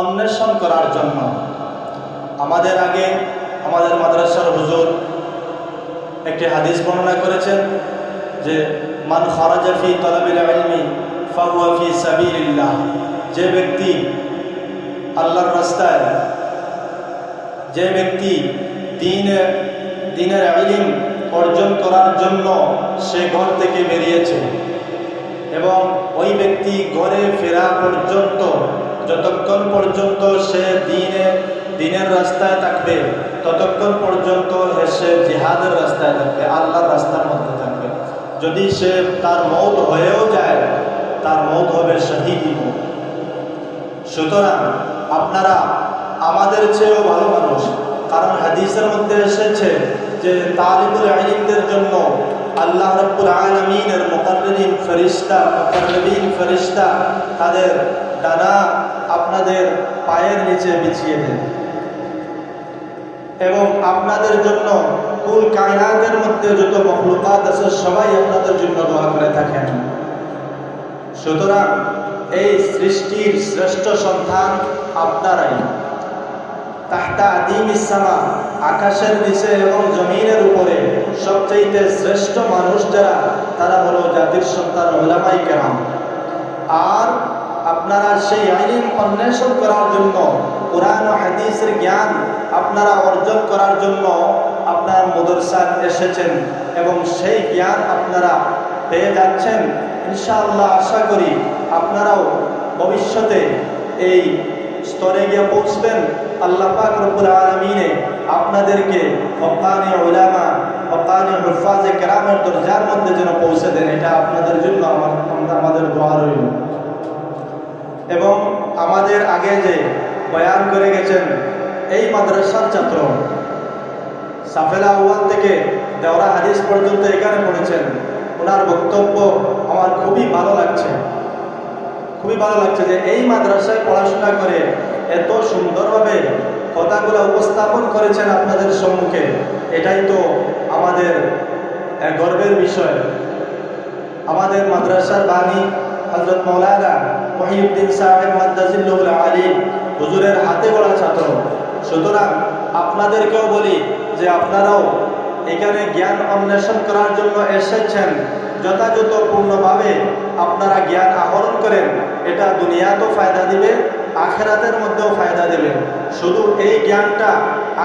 অন্বেষণ করার জন্য। আমাদের আগে আমাদের মাদ্রাসার হুজুর একটি হাদিস বর্ণনা করেছেন যে, মান খরাজাফি তলাবিল ফি সাবিলিল্লাহ। যে ব্যক্তি আল্লাহর রাস্তায়, যে ব্যক্তি দিনে, দিনের ইলিম অর্জন করার জন্য সে ঘর থেকে বেরিয়েছে এবং ওই ব্যক্তি ঘরে ফেরা পর্যন্ত যতক্ষণ পর্যন্ত সে দিনে, দিনের রাস্তায় থাকবে, ততক্ষণ পর্যন্ত সে জিহাদের রাস্তায় থাকবে, আল্লাহর রাস্তার মধ্যে থাকবে। যদি সে তার মৌত হয়েও যায়, তার মৌত হবে শহীদি মৌত সুতরাং আপনারা আমাদের চেয়েও ভালো মানুষ, কারণ হাদিসের মধ্যে এসেছে যে তালিবুল আলিমদের জন্য আল্লাহ রব্বুল আলমিনের মোকারিন ফেরিস্তা মোকারবিন ফেরিস্তা তাদের ডানা আপনাদের পায়ের নিচে বিছিয়ে দেন। এবং আপনাদের জন্য কুল কায়নাতের মধ্যে যত মখলুকাত আছে, সবাই আপনাদের জন্য দোয়া করে থাকেন। সুতরাং এই সৃষ্টির শ্রেষ্ঠ সন্তান আপনারাই। তাহতা আদিম ইসামা আকাশের নিচে এবং জমিনের উপরে সবচাইতে শ্রেষ্ঠ মানুষ যারা, তারা হলো জাতির সন্তান ওলামাই কেরাম। আর আপনারা সেই আইন অন্বেষণ করার জন্য, কোরআন ও হাদিসের জ্ঞান আপনারা অর্জন করার জন্য আপনার মদরসায় এসেছেন এবং সেই জ্ঞান আপনারা পেয়ে যাচ্ছেন। ইনশাআল্লাহ আশা করি আপনারাও ভবিষ্যতে এই স্তরে গিয়ে পৌঁছবেন। আল্লাহ পাক রব্বুল আলমিনে আপনাদেরকে হকানি ওলামা হকানি হুফাজে কেরামের দরজার মধ্যে যেন পৌঁছে দেন, এটা আপনাদের জন্য আমার আমাদের দোয়া রইল। এবং আমাদের আগে যে বয়ান করে গেছেন, এই মাদ্রাসার ছাত্র, সাফেলা আউয়াল থেকে দেওরা হাদিস পর্যন্ত এখানে পড়েছেন। ওনার বক্তব্য আমার খুবই ভালো লাগছে। খুবই ভালো লাগছে যে এই মাদ্রাসায় পড়াশোনা করে এত সুন্দরভাবে কথাগুলো উপস্থাপন করেছেন আপনাদের সম্মুখে, এটাই তো আমাদের গর্বের বিষয়। আমাদের মাদ্রাসার বাণী হজরত মৌলানা মহিউদ্দিন সাহেব মাদ্দাজিল্লুল আলী হুজুরের হাতে গড়া ছাত্র। সুতরাং আপনাদেরকেও বলি যে আপনারাও এখানে জ্ঞান অন্বেষণ করার জন্য এসেছেন। যথাযথ পূর্ণভাবে আপনারা জ্ঞান আহরণ করেন, এটা দুনিয়াতেও ফায়দা দিবে, আখেরাতের মধ্যেও ফায়দা দেবে। শুধু এই জ্ঞানটা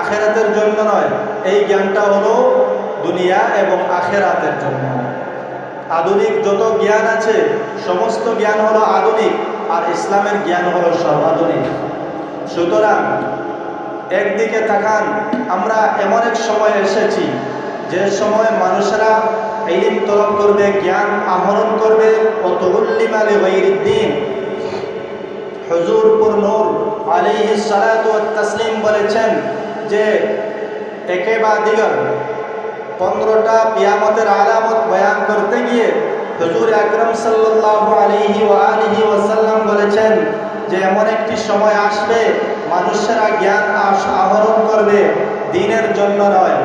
আখেরাতের জন্য নয়, এই জ্ঞানটা হলো দুনিয়া এবং আখেরাতের জন্য। আধুনিক যত জ্ঞান আছে, সমস্ত জ্ঞান হলো আধুনিক, আর ইসলামের জ্ঞান হলো সর্বাধুনিক। সুতরাং, একদিকে তাকান, আমরা এমন এক সময় এসেছি, যে সময় মানুষেরা ইলিম তলব করবে, জ্ঞান আহরণ করবে ওয়াইরিদ্দিন হজুরপুর নূর আলাইহিস সালাতু ওয়াত বলেছেন যে, একে বা দিগর, পনেরোটা করতে গিয়ে আকরম সাল্লাল্লাহু আলাইহি ওয়া আলিহি ওয়াসাল্লাম বলেছেন যে এমন একটি সময় আসবে মানুষেরা জ্ঞান আহরণ করবে, দিনের জন্য নয়।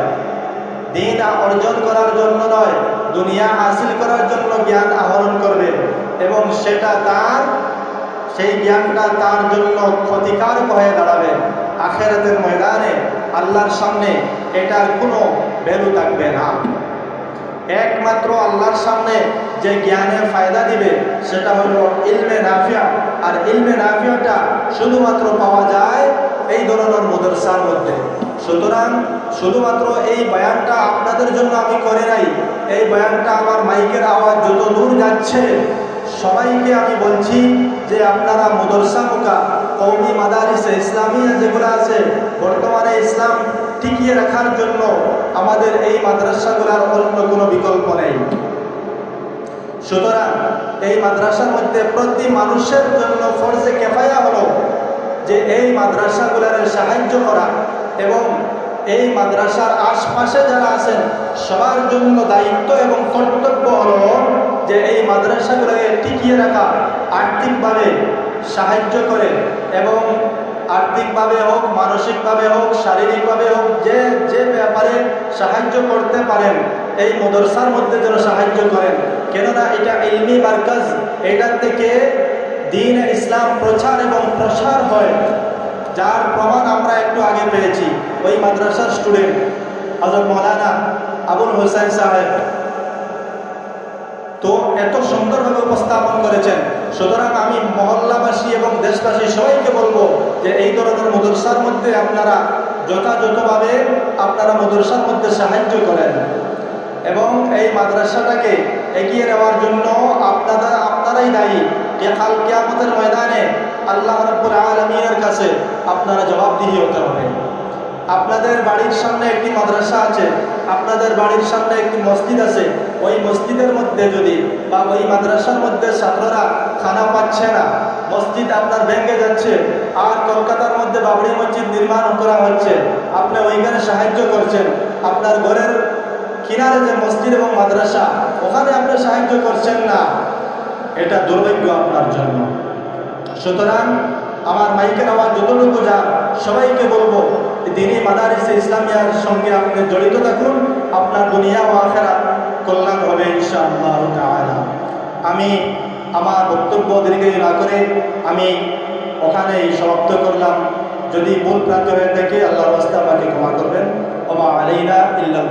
দিন অর্জন করার জন্য নয়, দুনিয়া হাসিল করার জন্য জ্ঞান আহরণ করবে এবং সেটা তার, সেই জ্ঞানটা তার জন্য ক্ষতিকারক হয়ে দাঁড়াবে। আখেরাতের ময়দানে আল্লাহর সামনে এটার কোনো ভ্যালু থাকবে না। একমাত্র আল্লাহর সামনে যে জ্ঞানের ফায়দা দিবে, সেটা হলো ইলমে নাফিয়া আর ইলমে নাফিয়াটা শুধুমাত্র পাওয়া যায় এই ধরনের মদরসার মধ্যে। সুতরাং শুধুমাত্র এই বয়ানটা আপনাদের জন্য আমি করে নাই, এই বয়ানটা আমার মাইকের আওয়াজ যত দূর যাচ্ছে, সবাইকে আমি বলছি যে আপনারা মদরসা মুখা কৌমি মাদারিসে ইসলামিয়া যেগুলো আছে, বর্তমানে ইসলাম টিকিয়ে রাখার জন্য আমাদের এই মাদ্রাসাগুলোর অন্য কোনো বিকল্প নেই। সুতরাং এই মাদ্রাসার মধ্যে প্রতি মানুষের জন্য ফরজে কেফায়া হলো যে এই মাদ্রাসাগুলোর সাহায্য করা এবং এই মাদ্রাসার আশপাশে যারা আছেন, সবার জন্য দায়িত্ব এবং কর্তব্য হলো যে এই মাদ্রাসাগুলোকে টিকিয়ে রাখা, আর্থিকভাবে সাহায্য করে এবং আর্থিকভাবে হোক, মানসিকভাবে হোক, শারীরিকভাবে হোক, যে যে ব্যাপারে সাহায্য করতে পারেন, এই মদরসার মধ্যে যেন সাহায্য করেন। কেননা এটা ইলমি মার্কাজ, এটার থেকে দিন ইসলাম প্রচার এবং প্রসার হয়, যার প্রমাণ আমরা একটু আগে পেয়েছি, ওই মাদ্রাসার স্টুডেন্ট হজরত মৌলানা আবুল হোসেন সাহেব। তো এত সুন্দরভাবে উপস্থাপন করেছেন। সুতরাং আমি মহল্লাবাসী এবং দেশবাসী সবাইকে বলব যে এই ধরনের মদরসার মধ্যে আপনারা যথাযথভাবে আপনারা মদরসার মধ্যে সাহায্য করেন এবং এই মাদ্রাসাটাকে এগিয়ে নেওয়ার জন্য আপনারা, আপনারাই দায়ী যে কাল কিয়ামতের ময়দানে আল্লাহ রব্বুল আলমিনের কাছে আপনারা জবাবদিহি হতে হবে। আপনাদের বাড়ির সামনে একটি মাদ্রাসা আছে, আপনাদের বাড়ির সামনে একটি মসজিদ আছে, ওই মসজিদের মধ্যে যদি বা ওই মাদ্রাসার মধ্যে ছাত্ররা খানা পাচ্ছে না, মসজিদ আপনার ভেঙে যাচ্ছে, আর কলকাতার মধ্যে বাবরি মসজিদ নির্মাণ করা হচ্ছে, আপনি ওইখানে সাহায্য করছেন, আপনার ঘরের কিনারে যে মসজিদ এবং মাদ্রাসা, ওখানে আপনি সাহায্য করছেন না, এটা দুর্ভাগ্য আপনার জন্য। সুতরাং আমার মাইকের আওয়াজ যতটুকু যান সবাইকে বলব দিনই মাদারিসে ইসলামিয়ার সঙ্গে আপনি জড়িত থাকুন। আপনার দুনিয়া ও আখেরা কল্যাণ হবে ইনশাআল্লাহ আমি আমার বক্তব্য দীর্ঘ না করে আমি ওখানে সমাপ্ত করলাম। যদি ভুল প্রান্ত হয়ে থাকে আল্লাহ রাস্তা আমাকে ক্ষমা করবেন। ওমা আলাইনা ইল্লাল